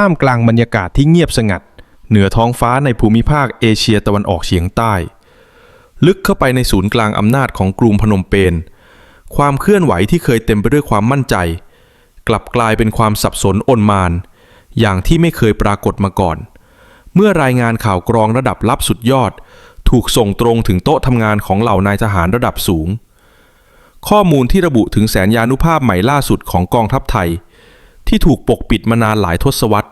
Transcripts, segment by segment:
ท่ามกลางบรรยากาศที่เงียบสงัด เหนือท้องฟ้าในภูมิภาคเอเชียตะวันออกเฉียงใต้ ลึกเข้าไปในศูนย์กลางอำนาจของกรุงพนมเปญความเคลื่อนไหวที่เคยเต็มไปด้วยความมั่นใจ กลับกลายเป็นความสับสนอนมาน อย่างที่ไม่เคยปรากฏมาก่อน เมื่อรายงานข่าวกรองระดับลับสุดยอด ถูกส่งตรงถึงโต๊ะทำงานของเหล่านายทหารระดับสูง ข้อมูลที่ระบุถึงแสนยานุภาพใหม่ล่าสุดของกองทัพไทย ที่ถูกปกปิดมานานหลายทศวรรษ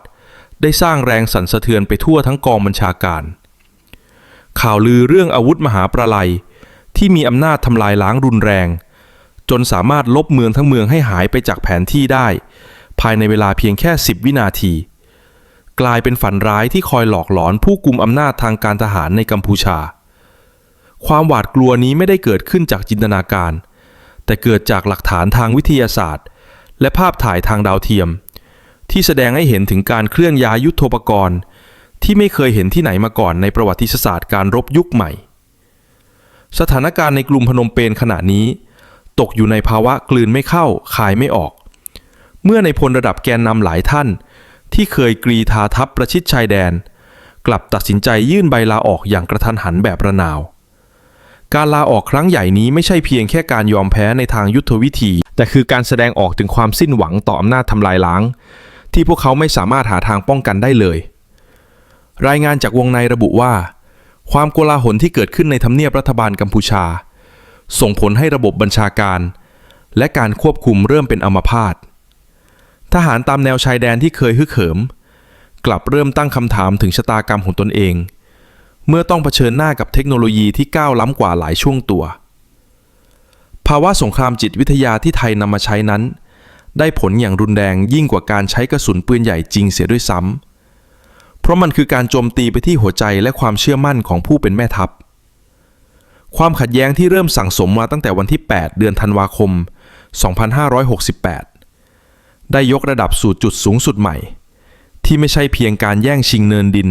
ได้สร้างแรงสั่นสะเทือนไปทั่วทั้งกองบัญชาการ ข่าวลือเรื่องอาวุธมหาประไลยที่มีอำนาจทำลายล้างรุนแรง จนสามารถลบเมืองทั้งเมืองให้หายไปจากแผนที่ได้ ภายในเวลาเพียงแค่ 10 วินาที กลายเป็นฝันร้ายที่คอยหลอกหลอนผู้กุมอำนาจทางการทหารในกัมพูชา ความหวาดกลัวนี้ไม่ได้เกิดขึ้นจากจินตนาการ แต่เกิดจากหลักฐานทางวิทยาศาสตร์ และภาพถ่ายทางดาวเทียม ที่แสดงให้เห็นถึงการเคลื่อนย้ายยุทโธปกรณ์ ที่ไม่เคยเห็นที่ไหนมาก่อนในประวัติศาสตร์การรบยุคใหม่ สถานการณ์ในกรุงพนมเปญขณะนี้ ตกอยู่ในภาวะกลืนไม่เข้าคายไม่ออก เมื่อในพลระดับแกนนำหลายท่าน ที่เคยกรีธาทัพประชิดชายแดน กลับตัดสินใจยื่นใบลาออกอย่างกระทันหันแบบระนาว การลาออกครั้งใหญ่นี้ไม่ใช่เพียงแค่การยอมแพ้ในทางยุทธวิธี แต่คือการแสดงออกถึงความสิ้นหวังต่ออำนาจทำลายล้าง ที่พวกเขาไม่สามารถหาทางป้องกันได้เลย รายงานจากวงในระบุว่า ความโกลาหลที่เกิดขึ้นในทำเนียบรัฐบาลกัมพูชา ส่งผลให้ระบบบัญชาการ และการควบคุมเริ่มเป็นอัมพาตทหารตามแนวชายแดนที่เคยฮึกเหิม กลับเริ่มตั้งคำถามถึงชะตากรรมของตนเอง เมื่อต้องเผชิญหน้ากับเทคโนโลยีที่ก้าวล้ำกว่าหลายช่วงตัว ภาวะสงครามจิตวิทยาที่ไทยนำมาใช้นั้น ได้ผลอย่างรุนแรงยิ่งกว่าการใช้กระสุนปืนใหญ่จริงเสียด้วยซ้ำเพราะมันคือการโจมตีไปที่หัวใจและความเชื่อมั่นของผู้เป็นแม่ทัพ ความขัดแย้งที่เริ่มสั่งสมมาตั้งแต่วันที่ 8 เดือนธันวาคม 2568 ได้ยกระดับสู่จุดสูงสุดใหม่ ที่ไม่ใช่เพียงการแย่งชิงเนินดิน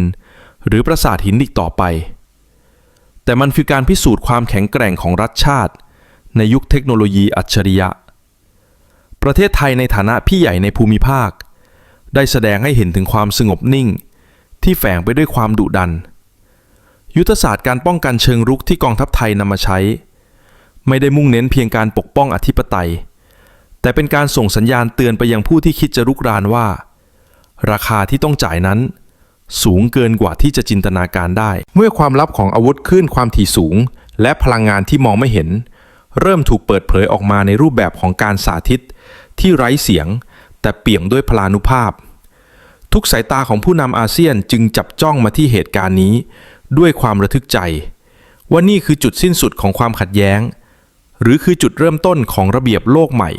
หรือปราสาทหินอีกต่อไป แต่มันคือการพิสูจน์ความแข็งแกร่งของรัฐชาติ ในยุคเทคโนโลยีอัจฉริยะ ประเทศไทยในฐานะพี่ใหญ่ในภูมิภาค ได้แสดงให้เห็นถึงความสงบนิ่ง ที่แฝงไปด้วยความดุดัน ยุทธศาสตร์การป้องกันเชิงรุกที่กองทัพไทยนำมาใช้ ไม่ได้มุ่งเน้นเพียงการปกป้องอธิปไตย แต่เป็นการส่งสัญญาณเตือนไปยังผู้ที่คิดจะรุกรานว่า ราคาที่ต้องจ่ายนั้น สูงเกินกว่าที่จะจินตนาการได้ เมื่อความลับของอาวุธคลื่นความถี่สูง และพลังงานที่มองไม่เห็น เริ่มถูกเปิดเผยออกมาในรูปแบบของการสาธิต ที่ไร้เสียง แต่เปี่ยมด้วยพลานุภาพ ทุกสายตาของผู้นำอาเซียนจึงจับจ้องมาที่เหตุการณ์นี้ ด้วยความระทึกใจ ว่านี่คือจุดสิ้นสุดของความขัดแย้ง หรือคือจุดเริ่มต้นของระเบียบโลกใหม่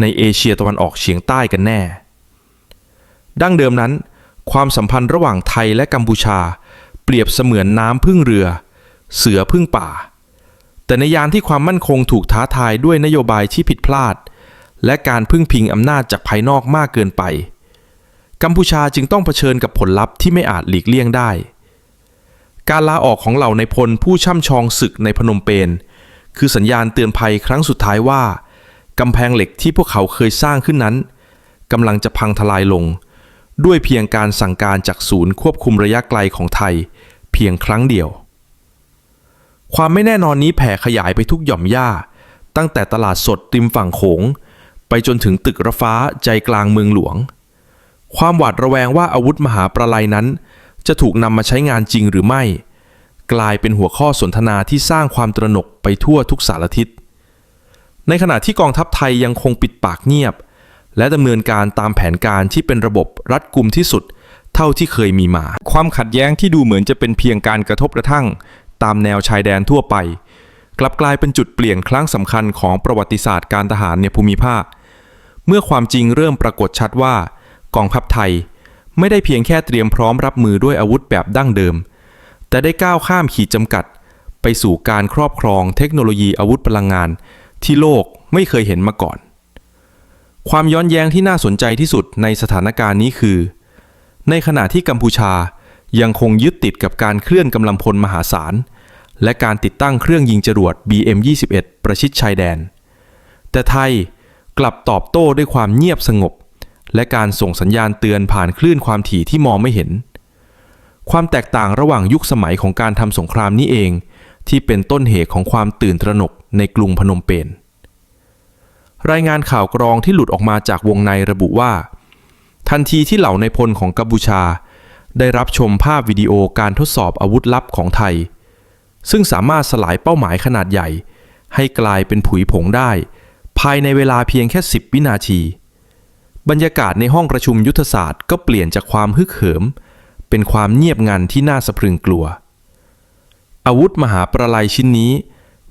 ในเอเชียตะวันออกเฉียงใต้กันแน่ ดั้งเดิมนั้น ความสัมพันธ์ระหว่างไทยและกัมพูชา เปรียบเสมือนน้ำพึ่งเรือ เสือพึ่งป่า แต่ในยามที่ความมั่นคงถูกท้าทายด้วยนโยบายที่ผิดพลาด และการพึ่งพิงอำนาจจากภายนอกมากเกินไป กัมพูชาจึงต้องเผชิญกับผลลัพธ์ที่ไม่อาจหลีกเลี่ยงได้ การลาออกของเหล่าในพลผู้ช่ำชองศึกในพนมเปญคือสัญญาณเตือนภัยครั้งสุดท้ายว่ากำแพงเหล็กที่พวกเขาเคยสร้างขึ้นนั้นกำลังจะพังทลายลง ด้วยเพียงการสั่งการจากศูนย์ควบคุมระยะไกลของไทย เพียงครั้งเดียว ความไม่แน่นอนนี้แผ่ขยายไปทุกหย่อมหญ้า ตั้งแต่ตลาดสดริมฝั่งโขง ไปจนถึงตึกระฟ้าใจกลางเมืองหลวง ความหวาดระแวงว่าอาวุธมหาประไลยนั้น จะถูกนำมาใช้งานจริงหรือไม่ กลายเป็นหัวข้อสนทนาที่สร้างความตระหนกไปทั่วทุกสารทิศในขณะที่กองทัพไทยยังคงปิดปากเงียบ และดำเนินการตามแผนการที่เป็นระบบรัดกุมที่สุด เท่าที่เคยมีมา ความขัดแย้งที่ดูเหมือนจะเป็นเพียงการกระทบกระทั่ง ตามแนวชายแดนทั่วไป กลับกลายเป็นจุดเปลี่ยนครั้งสำคัญของประวัติศาสตร์การทหารในภูมิภาค เมื่อความจริงเริ่มปรากฏชัดว่ากองทัพไทย ไม่ได้เพียงแค่เตรียมพร้อมรับมือด้วยอาวุธแบบดั้งเดิม แต่ได้ก้าวข้ามขีดจำกัด ไปสู่การครอบครองเทคโนโลยีอาวุธพลังงาน ที่โลกไม่เคยเห็นมาก่อน ความย้อนแย้งที่น่าสนใจที่สุดในสถานการณ์นี้คือ ในขณะที่กัมพูชายังคงยึดติดกับการเคลื่อนกำลังพลมหาศาล และการติดตั้งเครื่องยิงจรวด BM-21 ประชิดชายแดน แต่ไทยกลับตอบโต้ด้วยความเงียบสงบ และการส่งสัญญาณเตือนผ่านคลื่นความถี่ที่มองไม่เห็น ความแตกต่างระหว่างยุคสมัยของการทำสงครามนี้เอง ที่เป็นต้นเหตุของความตื่นตระหนกในกรุงพนมเปญ รายงานข่าวกรองที่หลุดออกมาจากวงในระบุว่า ทันทีที่เหล่าในพลของกัมพูชา ได้รับชมภาพวิดีโอการทดสอบอาวุธลับของไทย ซึ่งสามารถสลายเป้าหมายขนาดใหญ่ ให้กลายเป็นผุยผงได้ ภายในเวลาเพียงแค่ 10 วินาที บรรยากาศในห้องประชุมยุทธศาสตร์ก็เปลี่ยนจากความฮึกเหิม เป็นความเงียบงันที่น่าสะพรึงกลัว อาวุธมหาประไลยชิ้นนี้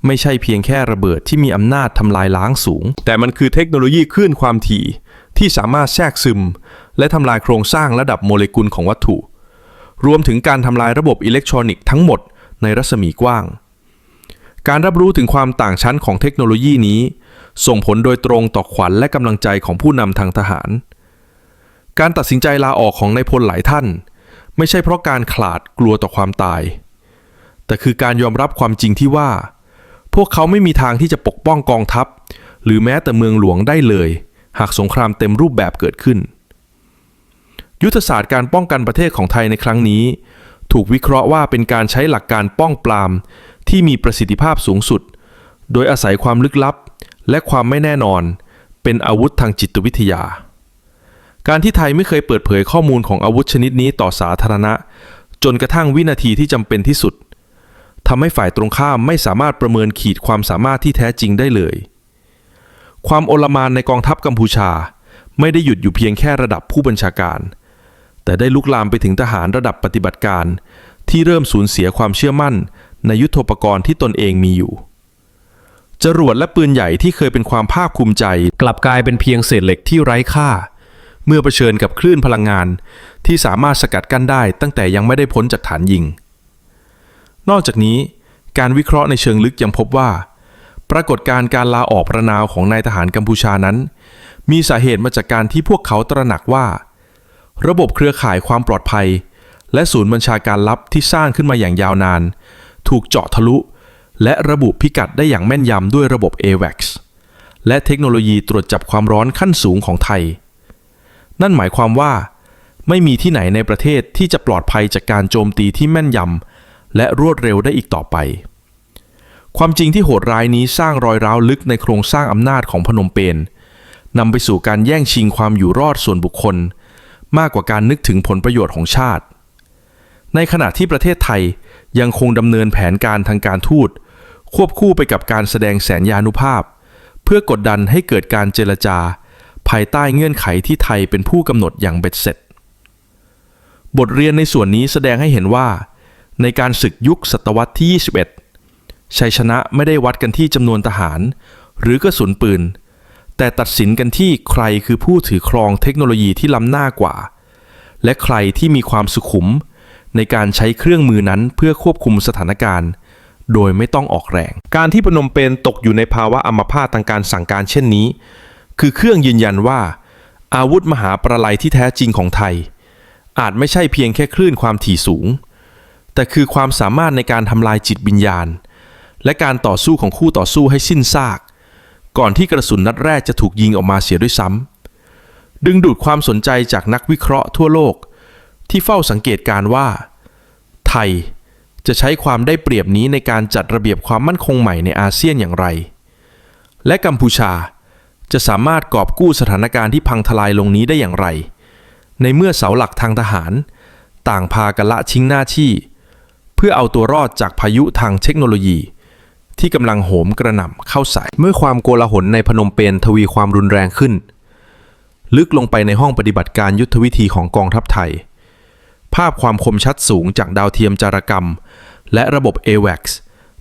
ไม่ใช่เพียงแค่ระเบิดที่มีอำนาจทำลายล้างสูง แต่มันคือเทคโนโลยีคลื่นความถี่ ที่สามารถแทรกซึม และทำลายโครงสร้างระดับโมเลกุลของวัตถุ รวมถึงการทำลายระบบอิเล็กทรอนิกส์ทั้งหมดในรัศมีกว้าง การรับรู้ถึงความต่างชั้นของเทคโนโลยีนี้ ส่งผลโดยตรงต่อขวัญและกำลังใจของผู้นำทางทหาร การตัดสินใจลาออกของนายพลหลายท่าน ไม่ใช่เพราะการขลาดกลัวต่อความตาย แต่คือการยอมรับความจริงที่ว่า พวกเขาไม่มีทางที่จะปกป้องกองทัพ หรือแม้แต่เมืองหลวงได้เลย หากสงครามเต็มรูปแบบเกิดขึ้น ยุทธศาสตร์การป้องกันประเทศของไทยในครั้งนี้ ถูกวิเคราะห์ว่าเป็นการใช้หลักการป้องปราม ที่มีประสิทธิภาพสูงสุด โดยอาศัยความลึกลับ และความไม่แน่นอน เป็นอาวุธทางจิตวิทยา การที่ไทยไม่เคยเปิดเผยข้อมูลของอาวุธชนิดนี้ต่อสาธารณะ จนกระทั่งวินาทีที่จำเป็นที่สุด ทำให้ฝ่ายตรงข้ามไม่สามารถประเมินขีดความสามารถที่แท้จริงได้เลย ความโอลมานในกองทัพกัมพูชา ไม่ได้หยุดอยู่เพียงแค่ระดับผู้บัญชาการ แต่ได้ลุกลามไปถึงทหารระดับปฏิบัติการ ที่เริ่มสูญเสียความเชื่อมั่น ในยุทธปกรณ์ที่ตนเองมีอยู่ จรวดและปืนใหญ่ที่เคยเป็นความภาคภูมิใจ กลับกลายเป็นเพียงเศษเหล็กที่ไร้ค่า เมื่อเผชิญกับคลื่นพลังงาน ที่สามารถสกัดกั้นได้ตั้งแต่ยังไม่ได้พ้นจากฐานยิง นอกจากนี้การวิเคราะห์ในเชิงลึกยังพบว่า ปรากฏการณ์การลาออกประนาวของนายทหารกัมพูชานั้น มีสาเหตุมาจากการที่พวกเขาตระหนักว่า ระบบเครือข่ายความปลอดภัย และศูนย์บัญชาการลับที่สร้างขึ้นมาอย่างยาวนาน ถูกเจาะทะลุ และระบุพิกัดได้อย่างแม่นยำด้วยระบบ AWACS และเทคโนโลยีตรวจจับความร้อนขั้นสูงของไทย นั่นหมายความว่า ไม่มีที่ไหนในประเทศที่จะปลอดภัยจากการโจมตีที่แม่นยำ และรวดเร็วได้อีกต่อไป ความจริงที่โหดร้ายนี้สร้างรอยร้าวลึกในโครงสร้างอำนาจของพนมเปญนำไปสู่การแย่งชิงความอยู่รอดส่วนบุคคล มากกว่าการนึกถึงผลประโยชน์ของชาติ ในขณะที่ประเทศไทยยังคงดำเนินแผนการทางการทูตควบคู่ไปกับการแสดงแสนยานุภาพ เพื่อกดดันให้เกิดการเจรจา ภายใต้เงื่อนไขที่ไทยเป็นผู้กำหนดอย่างเบ็ดเสร็จ บทเรียนในส่วนนี้แสดงให้เห็นว่า ในการศึกยุคศตวรรษที่ 21 ชัยชนะไม่ได้วัดกันที่จำนวนทหาร หรือกระสุนปืน แต่ตัดสินกันที่ใครคือผู้ถือครองเทคโนโลยีที่ล้ำหน้ากว่า และใครที่มีความสุขุม ในการใช้เครื่องมือนั้นเพื่อควบคุมสถานการณ์ โดยไม่ต้องออกแรง การที่พนมเปญตกอยู่ในภาวะอัมพาตทางการสั่งการเช่นนี้ คือเครื่องยืนยันว่า อาวุธมหาประไลที่แท้จริงของไทย อาจไม่ใช่เพียงแค่คลื่นความถี่สูง แต่คือความสามารถในการทำลายจิตวิญญาณ และการต่อสู้ของคู่ต่อสู้ให้สิ้นซาก ก่อนที่กระสุนนัดแรกจะถูกยิงออกมาเสียด้วยซ้ำดึงดูดความสนใจจากนักวิเคราะห์ทั่วโลก ที่เฝ้าสังเกตการณ์ว่า ไทยจะใช้ความได้เปรียบนี้ในการจัดระเบียบความมั่นคงใหม่ในอาเซียนอย่างไร และกัมพูชาจะสามารถกอบกู้สถานการณ์ที่พังทลายลงนี้ได้อย่างไร ในเมื่อเสาหลักทางทหาร ต่างพากันละทิ้งหน้าที่ พื่อเอาตัวรอดจากพายุทางเทคโนโลยี ที่กำลังโหมกระหน่ำเข้าใส่เมื่อความโกลาหลในพนมเปญทวีความรุนแรงขึ้น ลึกลงไปในห้องปฏิบัติการยุทธวิธีของกองทัพไทย ภาพความคมชัดสูงจากดาวเทียมจารกรรม และระบบ AWACS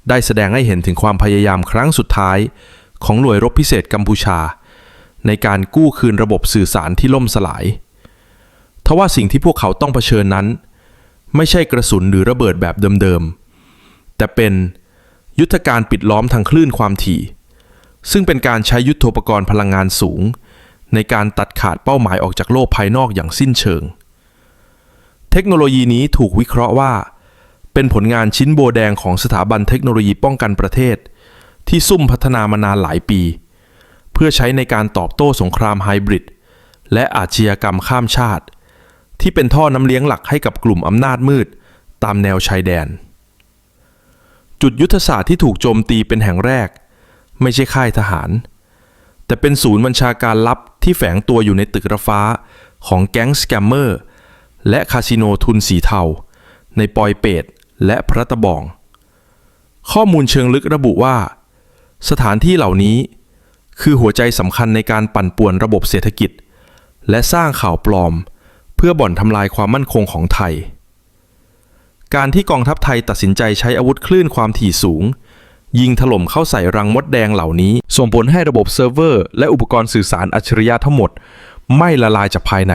ได้แสดงให้เห็นถึงความพยายามครั้งสุดท้าย ของหน่วยรบพิเศษกัมพูชา ในการกู้คืนระบบสื่อสารที่ล่มสลาย ทว่าสิ่งที่พวกเขาต้องเผชิญนั้น ไม่ใช่กระสุนหรือระเบิดแบบเดิมๆ แต่เป็นยุทธการปิดล้อมทางคลื่นความถี่ ซึ่งเป็นการใช้ยุทโธปกรณ์พลังงานสูง ในการตัดขาดเป้าหมายออกจากโลกภายนอกอย่างสิ้นเชิง เทคโนโลยีนี้ถูกวิเคราะห์ว่า เป็นผลงานชิ้นโบแดงของสถาบันเทคโนโลยีป้องกันประเทศ ที่ซุ่มพัฒนามานานหลายปี เพื่อใช้ในการตอบโต้สงครามไฮบริดและอาชญากรรมข้ามชาติ ที่เป็นท่อน้ำเลี้ยงหลักให้กับกลุ่มอำนาจมืด ตามแนวชายแดน จุดยุทธศาสตร์ที่ถูกโจมตีเป็นแห่งแรก ไม่ใช่ค่ายทหาร แต่เป็นศูนย์บัญชาการลับที่แฝงตัวอยู่ในตึกระฟ้าของแก๊งสแกมเมอร์และคาสิโนทุนสีเทา ในปอยเปตและพระตะบอง ข้อมูลเชิงลึกระบุว่า สถานที่เหล่านี้คือหัวใจสำคัญในการปั่นป่วนระบบเศรษฐกิจ และสร้างข่าวปลอม เพื่อบ่อนทำลายความมั่นคงของไทย การที่กองทัพไทยตัดสินใจใช้อาวุธคลื่นความถี่สูง ยิงถล่มเข้าใส่รังมดแดงเหล่านี้ ส่งผลให้ระบบเซิร์ฟเวอร์ และอุปกรณ์สื่อสารอัจฉริยะทั้งหมด ไม่ละลายจากภายใน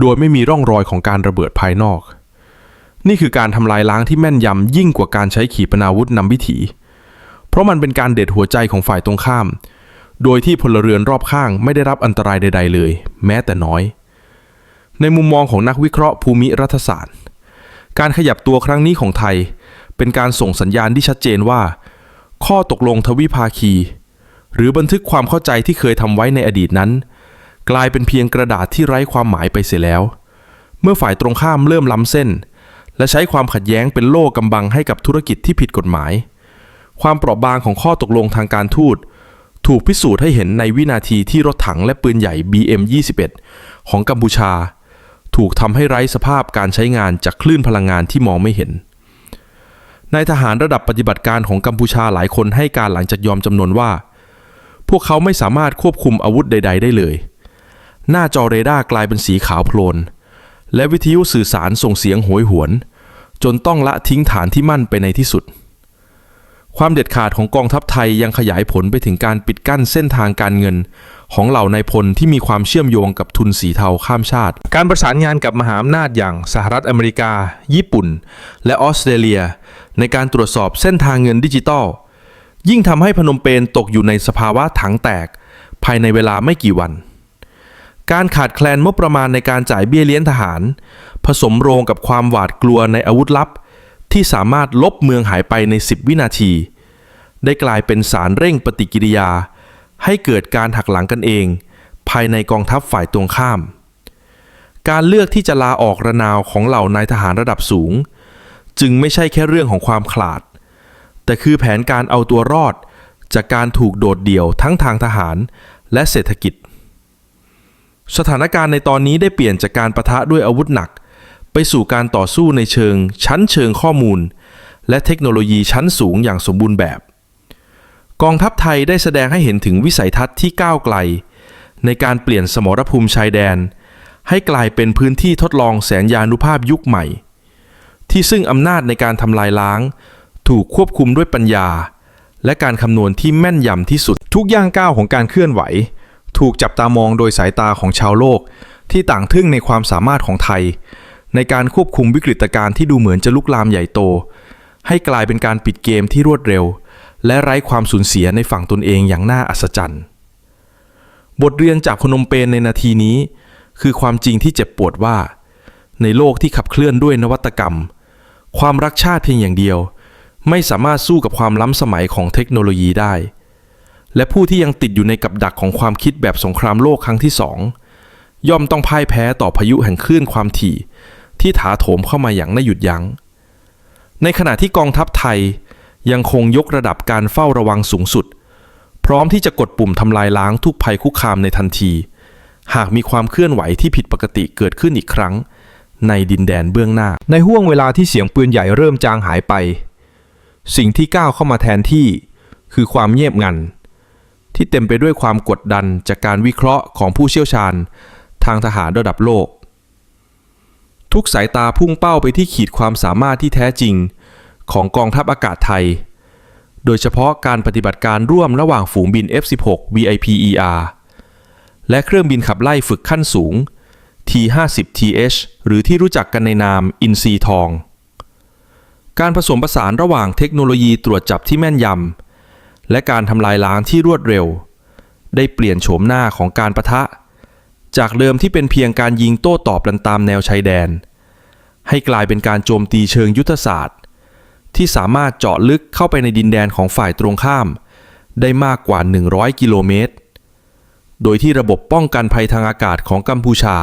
โดยไม่มีร่องรอยของการระเบิดภายนอก นี่คือการทำลายล้างที่แม่นยำยิ่งกว่าการใช้ขีปนาวุธนำวิถี เพราะมันเป็นการเด็ดหัวใจของฝ่ายตรงข้ามโดยที่พลเรือนรอบข้างไม่ได้รับอันตรายใด ๆ เลย แม้แต่น้อย ในมุมมองของนักวิเคราะห์ภูมิรัฐศาสตร์ การขยับตัวครั้งนี้ของไทย เป็นการส่งสัญญาณที่ชัดเจนว่า ข้อตกลงทวิภาคี หรือบันทึกความเข้าใจที่เคยทำไว้ในอดีตนั้น กลายเป็นเพียงกระดาษที่ไร้ความหมายไปเสียแล้ว เมื่อฝ่ายตรงข้ามเริ่มล้ำเส้น และใช้ความขัดแย้งเป็นโล่กำบังให้กับธุรกิจที่ผิดกฎหมาย ความเปราะบางของข้อตกลงทางการทูตถูกพิสูจน์ให้เห็นในวินาทีที่รถถังและปืนใหญ่ BM21 ของกัมพูชา ถูกทำให้ไร้สภาพการใช้งานจากคลื่นพลังงานที่มองไม่เห็นนายทหารระดับปฏิบัติการของกัมพูชาหลายคนให้การหลังจากยอมจำนวนว่า พวกเขาไม่สามารถควบคุมอาวุธใด ๆ ได้เลย หน้าจอเรดาร์กลายเป็นสีขาวโพลน และวิทยุสื่อสารส่งเสียงโหยหวน จนต้องละทิ้งฐานที่มั่นไปในที่สุด ความเด็ดขาดของกองทัพไทยยังขยายผลไปถึงการปิดกั้นเส้นทางการเงิน ของเหล่านายพลที่มีความเชื่อมโยงกับทุนสีเทาข้ามชาติ การประสานงานกับมหาอำนาจอย่างสหรัฐอเมริกา ญี่ปุ่น และออสเตรเลีย ในการตรวจสอบเส้นทางเงินดิจิตอล ยิ่งทำให้พนมเปญตกอยู่ในสภาวะถังแตก ภายในเวลาไม่กี่วัน การขาดแคลนงบประมาณในการจ่ายเบี้ยเลี้ยงทหาร ผสมโรงกับความหวาดกลัวในอาวุธลับ ที่สามารถลบเมืองหายไปใน 10 วินาที ได้กลายเป็นสารเร่งปฏิกิริยา ให้เกิดการหักหลังกันเอง ภายในกองทัพฝ่ายตรงข้าม การเลือกที่จะลาออกระนาวของเหล่านายทหารระดับสูง จึงไม่ใช่แค่เรื่องของความขลาด แต่คือแผนการเอาตัวรอดจากการถูกโดดเดี่ยวทั้งทางทหารและเศรษฐกิจ สถานการณ์ในตอนนี้ได้เปลี่ยนจากการประทะด้วยอาวุธหนัก ไปสู่การต่อสู้ในเชิง ชั้นเชิงข้อมูล และเทคโนโลยีชั้นสูงอย่างสมบูรณ์แบบ กองทัพไทยได้แสดงให้เห็นถึงวิสัยทัศน์ที่ก้าวไกล ในการเปลี่ยนสมรภูมิชายแดน ให้กลายเป็นพื้นที่ทดลองแสนยานุภาพยุคใหม่ ที่ซึ่งอำนาจในการทำลายล้าง ถูกควบคุมด้วยปัญญา และการคำนวณที่แม่นยำที่สุด ทุกย่างก้าวของการเคลื่อนไหว ถูกจับตามองโดยสายตาของชาวโลก ที่ต่างทึ่งในความสามารถของไทย ในการควบคุมวิกฤตการณ์ที่ดูเหมือนจะลุกลามใหญ่โต ให้กลายเป็นการปิดเกมที่รวดเร็ว และไร้ความสูญเสียในฝั่งตนเองอย่างน่าอัศจรรย์ บทเรียนจากพนมเปญในนาทีนี้ คือความจริงที่เจ็บปวดว่า ในโลกที่ขับเคลื่อนด้วยนวัตกรรม ความรักชาติเพียงอย่างเดียว ไม่สามารถสู้กับความล้ำสมัยของเทคโนโลยีได้ และผู้ที่ยังติดอยู่ในกับดักของความคิดแบบสงครามโลกครั้งที่สองย่อมต้องพ่ายแพ้ต่อพายุแห่งคลื่นความถี่ ที่ถาโถมเข้ามาอย่างไม่หยุดยัง้ง ในขณะที่กองทัพไทย ยังคงยกระดับการเฝ้าระวังสูงสุด พร้อมที่จะกดปุ่มทำลายล้างทุกภัยคุกคามในทันที หากมีความเคลื่อนไหวที่ผิดปกติเกิดขึ้นอีกครั้ง ในดินแดนเบื้องหน้า ในห่วงเวลาที่เสียงปืนใหญ่เริ่มจางหายไป สิ่งที่ก้าวเข้ามาแทนที่ คือความเงียบงัน ที่เต็มไปด้วยความกดดันจากการวิเคราะห์ของผู้เชี่ยวชาญ ทางทหารระดับโลก ทุกสายตาพุ่งเป้าไปที่ขีดความสามารถที่แท้จริง ของกองทัพอากาศไทย โดยเฉพาะการปฏิบัติการร่วมระหว่างฝูงบิน F16 VIPER และเครื่องบินขับไล่ฝึกขั้นสูง T50TH หรือที่รู้จักกันในนามอินซีทอง การผสมผสานระหว่างเทคโนโลยีตรวจจับที่แม่นยำ และการทำลายล้างที่รวดเร็ว ได้เปลี่ยนโฉมหน้าของการประทะ จากเดิมที่เป็นเพียงการยิงโต้ตอบกันตามแนวชายแดน ให้กลายเป็นการโจมตีเชิงยุทธศาสตร์ ที่สามารถเจาะลึกเข้าไปในดินแดนของฝ่ายตรงข้าม ได้มากกว่า 100 กิโลเมตร โดยที่ระบบป้องกันภัยทางอากาศของกัมพูชา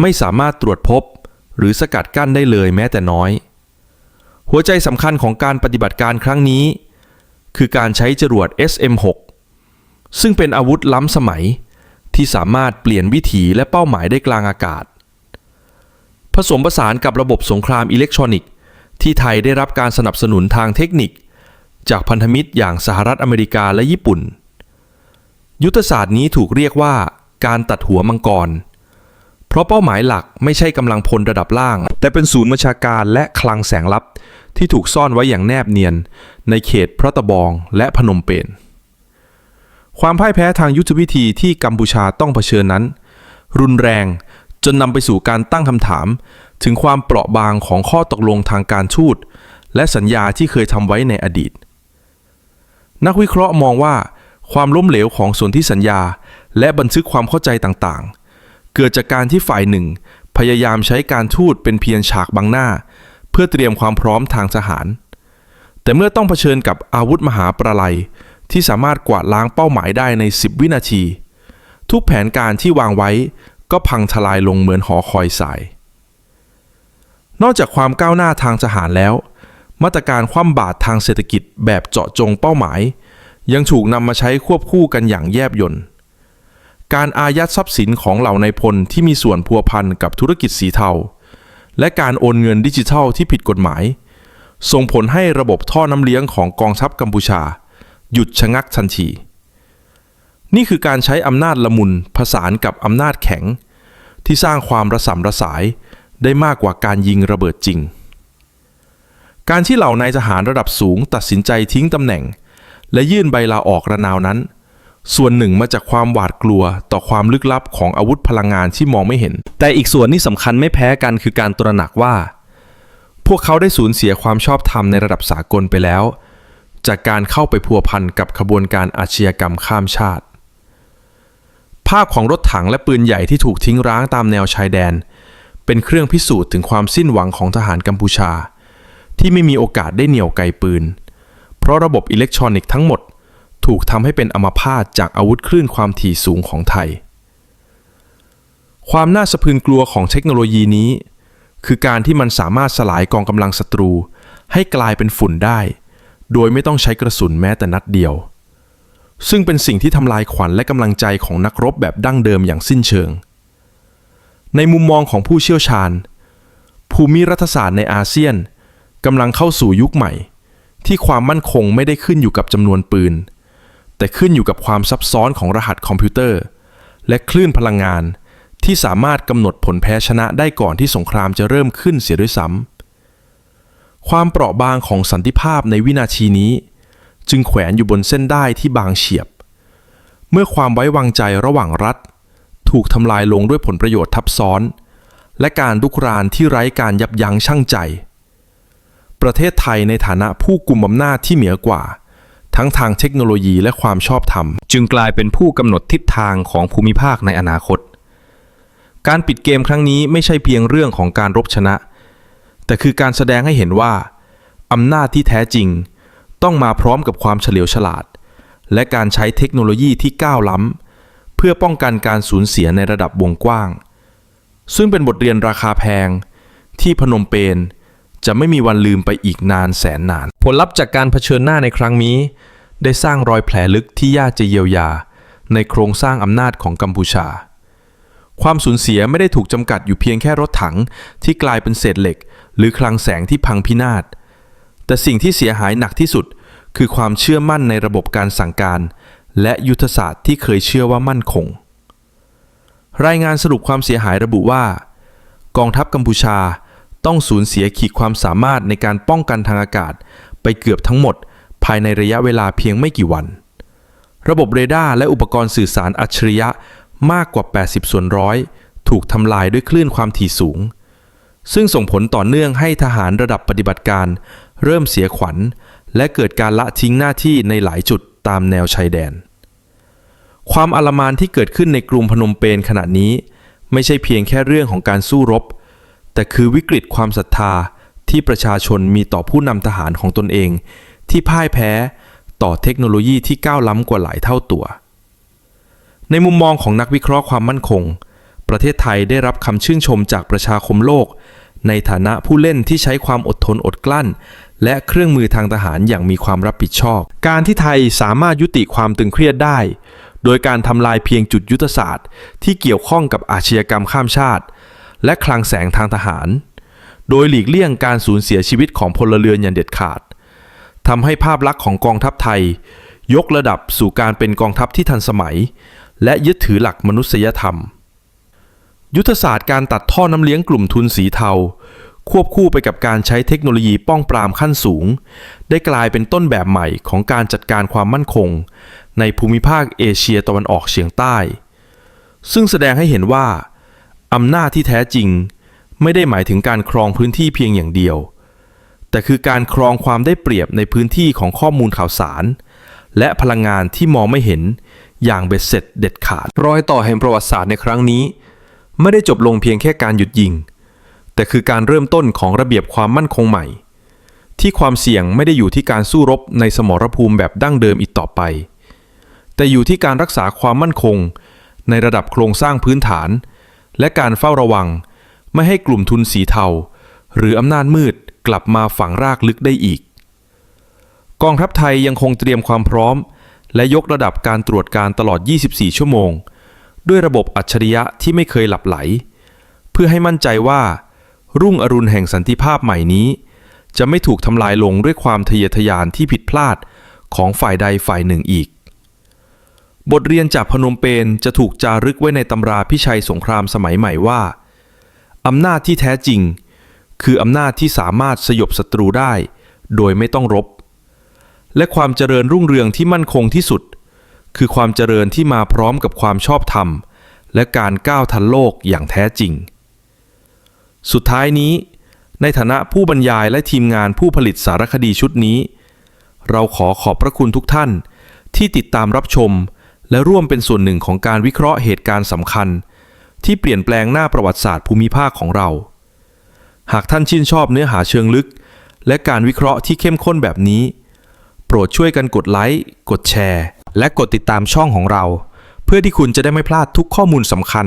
ไม่สามารถตรวจพบหรือสกัดกั้นได้เลยแม้แต่น้อย หัวใจสำคัญของการปฏิบัติการครั้งนี้ คือการใช้จรวด SM-6 ซึ่งเป็นอาวุธล้ำสมัยที่สามารถเปลี่ยนวิถีและเป้าหมายได้กลางอากาศ ผสมผสานกับระบบสงครามอิเล็กทรอนิกส์ ที่ไทยได้รับการสนับสนุนทางเทคนิค จากพันธมิตรอย่างสหรัฐอเมริกาและญี่ปุ่น ยุทธศาสตร์นี้ถูกเรียกว่าการตัดหัวมังกร เพราะเป้าหมายหลักไม่ใช่กำลังพลระดับล่าง แต่เป็นศูนย์บัญชาการและคลังแสงลับที่ถูกซ่อนไว้อย่างแนบเนียน ในเขตพระตะบองและพนมเปญความพ่ายแพ้ทางยุทธวิธีที่กัมพูชาต้องเผชิญนั้น รุนแรง จนนำไปสู่การตั้งคำถาม ถึงความเปราะบางของข้อตกลงทางการทูตและสัญญาที่เคยทำไว้ในอดีต นักวิเคราะห์มองว่า ความล้มเหลวของส่วนธิสัญญา และบันทึกความเข้าใจต่างๆ เกิดจากการที่ฝ่ายหนึ่ง พยายามใช้การทูตเป็นเพียงฉากบังหน้า เพื่อเตรียมความพร้อมทางทหาร แต่เมื่อต้องเผชิญกับอาวุธมหาประไลที่สามารถกวาดล้างเป้าหมายได้ใน 10 วินาที ทุกแผนการที่วางไว้ ก็พังทลายลงเหมือนหอคอยสาย นอกจากความก้าวหน้าทางทหารแล้ว มาตรการคว่ำบาตรทางเศรษฐกิจแบบเจาะจงเป้าหมาย ยังถูกนำมาใช้ควบคู่กันอย่างแยบยลการอายัดทรัพย์สินของเหล่านายพลที่มีส่วนพัวพันกับธุรกิจสีเทา และการโอนเงินดิจิทัลที่ผิดกฎหมาย ส่งผลให้ระบบท่อน้ำเลี้ยงของกองทัพกัมพูชา หยุดชะงักทันที นี่คือการใช้อำนาจละมุนผสานกับอำนาจแข็ง ที่สร้างความระสำระสายได้มากกว่าการยิงระเบิดจริง การที่เหล่านายทหารระดับสูงตัดสินใจทิ้งตำแหน่ง และยื่นใบลาออกระนาวนั้น ส่วนหนึ่งมาจากความหวาดกลัวต่อความลึกลับของอาวุธพลังงานที่มองไม่เห็น แต่อีกส่วนที่สำคัญไม่แพ้กันคือการตระหนักว่า พวกเขาได้สูญเสียความชอบธรรมในระดับสากลไปแล้ว จากการเข้าไปพัวพันกับขบวนการอาชญากรรมข้ามชาติ ภาพของรถถังและปืนใหญ่ที่ถูกทิ้งร้างตามแนวชายแดน เป็นเครื่องพิสูจน์ถึงความสิ้นหวังของทหารกัมพูชา ที่ไม่มีโอกาสได้เหนี่ยวไกปืน เพราะระบบอิเล็กทรอนิกส์ทั้งหมดถูกทำให้เป็นอมพาตจากอาวุธคลื่นความถี่สูงของไทย ความน่าสะพรึงกลัวของเทคโนโลยีนี้ คือการที่มันสามารถสลายกองกำลังศัตรู ให้กลายเป็นฝุ่นได้ โดยไม่ต้องใช้กระสุนแม้แต่นัดเดียว ซึ่งเป็นสิ่งที่ทำลายขวัญและกำลังใจของนักรบแบบดั้งเดิมอย่างสิ้นเชิง ในมุมมองของผู้เชี่ยวชาญ ภูมิรัฐศาสตร์ในอาเซียนกำลังเข้าสู่ยุคใหม่ ที่ความมั่นคงไม่ได้ขึ้นอยู่กับจำนวนปืน แต่ขึ้นอยู่กับความซับซ้อนของรหัสคอมพิวเตอร์ และคลื่นพลังงานที่สามารถกำหนดผลแพ้ชนะได้ก่อนที่สงครามจะเริ่มขึ้นเสียด้วยซ้ำความเปราะบางของสันติภาพในวินาทีนี้ จึงแขวนอยู่บนเส้นได้ที่บางเฉียบ เมื่อความไว้วางใจระหว่างรัฐ ถูกทำลายลงด้วยผลประโยชน์ทับซ้อน และการลุกรานที่ไร้การยับยั้งชั่งใจ ประเทศไทยในฐานะผู้กุมอำนาจที่เหนือกว่า ทั้งทางเทคโนโลยีและความชอบธรรม จึงกลายเป็นผู้กำหนดทิศทางของภูมิภาคในอนาคต การปิดเกมครั้งนี้ไม่ใช่เพียงเรื่องของการรบชนะ แต่คือการแสดงให้เห็นว่าอำนาจที่แท้จริง ต้องมาพร้อมกับความเฉลียวฉลาด และการใช้เทคโนโลยีที่ก้าวล้ำ เพื่อป้องกันการสูญเสียในระดับวงกว้าง ซึ่งเป็นบทเรียนราคาแพง ที่พนมเปญจะไม่มีวันลืมไปอีกนานแสนนาน ผลลัพธ์จากการเผชิญหน้าในครั้งนี้ ได้สร้างรอยแผลลึกที่ยากจะเยียวยา ในโครงสร้างอำนาจของกัมพูชา ความสูญเสียไม่ได้ถูกจำกัดอยู่เพียงแค่รถถังที่กลายเป็นเศษเหล็ก หรือคลังแสงที่พังพินาศ แต่สิ่งที่เสียหายหนักที่สุด คือความเชื่อมั่นในระบบการสั่งการ และยุทธศาสตร์ที่เคยเชื่อว่ามั่นคง รายงานสรุปความเสียหายระบุว่า กองทัพกัมพูชาต้องสูญเสียขีดความสามารถในการป้องกันทางอากาศ ไปเกือบทั้งหมด ภายในระยะเวลาเพียงไม่กี่วัน ระบบเรดาร์และอุปกรณ์สื่อสารอัจฉริยะมากกว่า 80 ส่วนร้อยถูกทำลายด้วยคลื่นความถี่สูง ซึ่งส่งผลต่อเนื่องให้ทหารระดับปฏิบัติการ เริ่มเสียขวัญ และเกิดการละทิ้งหน้าที่ในหลายจุดตามแนวชายแดน ความอลมานที่เกิดขึ้นในกรุงพนมเปญขณะนี้ ไม่ใช่เพียงแค่เรื่องของการสู้รบ แต่คือวิกฤตความศรัทธาที่ประชาชนมีต่อผู้นำทหารของตนเอง ที่พ่ายแพ้ต่อเทคโนโลยีที่ก้าวล้ำกว่าหลายเท่าตัว ในมุมมองของนักวิเคราะห์ความมั่นคง ประเทศไทยได้รับคำชื่นชมจากประชาคมโลก ในฐานะผู้เล่นที่ใช้ความอดทนอดกลั้น และเครื่องมือทางทหารอย่างมีความรับผิดชอบ การที่ไทยสามารถยุติความตึงเครียดได้ โดยการทำลายเพียงจุดยุทธศาสตร์ ที่เกี่ยวข้องกับอาชญากรรมข้ามชาติ และคลังแสงทางทหาร โดยหลีกเลี่ยงการสูญเสียชีวิตของพลเรือนอย่างเด็ดขาดทำให้ภาพลักษณ์ของกองทัพไทย ยกระดับสู่การเป็นกองทัพที่ทันสมัย และยึดถือหลักมนุษยธรรม ยุทธศาสตร์การตัดท่อน้ำเลี้ยงกลุ่มทุนสีเทา ควบคู่ไปกับการใช้เทคโนโลยีป้องปรามขั้นสูง ได้กลายเป็นต้นแบบใหม่ของการจัดการความมั่นคง ในภูมิภาคเอเชียตะวันออกเฉียงใต้ ซึ่งแสดงให้เห็นว่าอำนาจที่แท้จริง ไม่ได้หมายถึงการครองพื้นที่เพียงอย่างเดียว แต่คือการครองความได้เปรียบในพื้นที่ของข้อมูลข่าวสาร และพลังงานที่มองไม่เห็นอย่างเบ็ดเสร็จเด็ดขาด รอยต่อแห่งประวัติศาสตร์ในครั้งนี้ ไม่ได้จบลงเพียงแค่การหยุดยิง แต่คือการเริ่มต้นของระเบียบความมั่นคงใหม่ ที่ความเสี่ยงไม่ได้อยู่ที่การสู้รบในสมรภูมิแบบดั้งเดิมอีกต่อไป แต่อยู่ที่การรักษาความมั่นคง ในระดับโครงสร้างพื้นฐาน และการเฝ้าระวัง ไม่ให้กลุ่มทุนสีเทา หรืออำนาจมืดกลับมาฝังรากลึกได้อีก กองทัพไทยยังคงเตรียมความพร้อม และยกระดับการตรวจการตลอด 24 ชั่วโมง ด้วยระบบอัจฉริยะที่ไม่เคยหลับไหล เพื่อให้มั่นใจว่า รุ่งอรุณแห่งสันติภาพใหม่นี้ จะไม่ถูกทำลายลงด้วยความทะเยอทะยานที่ผิดพลาดของฝ่ายใดฝ่ายหนึ่งอีก บทเรียนจากพนมเปญจะถูกจารึกไว้ในตำราพิชัยสงครามสมัยใหม่ว่าอำนาจที่แท้จริง คืออำนาจที่สามารถสยบศัตรูได้ โดยไม่ต้องรบ และความเจริญรุ่งเรืองที่มั่นคงที่สุด คือความเจริญที่มาพร้อมกับความชอบธรรม และการก้าวทันโลกอย่างแท้จริง สุดท้ายนี้ ในฐานะผู้บรรยายและทีมงานผู้ผลิตสารคดีชุดนี้ เราขอขอบพระคุณทุกท่านที่ติดตามรับชม และร่วมเป็นส่วนหนึ่งของการวิเคราะห์เหตุการณ์สำคัญ ที่เปลี่ยนแปลงหน้าประวัติศาสตร์ภูมิภาคของเรา หากท่านชื่นชอบเนื้อหาเชิงลึก และการวิเคราะห์ที่เข้มข้นแบบนี้ โปรดช่วยกันกดไลค์กดแชร์ และกดติดตามช่องของเรา เพื่อที่คุณจะได้ไม่พลาดทุกข้อมูลสำคัญ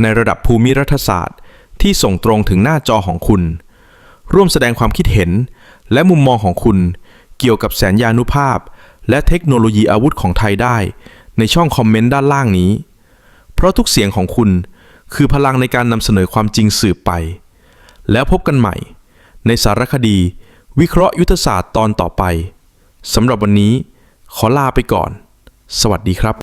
ในระดับภูมิรัฐศาสตร์ ที่ส่งตรงถึงหน้าจอของคุณ ร่วมแสดงความคิดเห็น และมุมมองของคุณ เกี่ยวกับแสนยานุภาพ และเทคโนโลยีอาวุธของไทยได้ ในช่องคอมเมนต์ด้านล่างนี้ เพราะทุกเสียงของคุณ คือพลังในการนำเสนอความจริงสืบไป แล้วพบกันใหม่ ในสารคดี วิเคราะห์ยุทธศาสตร์ตอนต่อไปสำหรับวันนี้ ขอลาไปก่อน สวัสดีครับ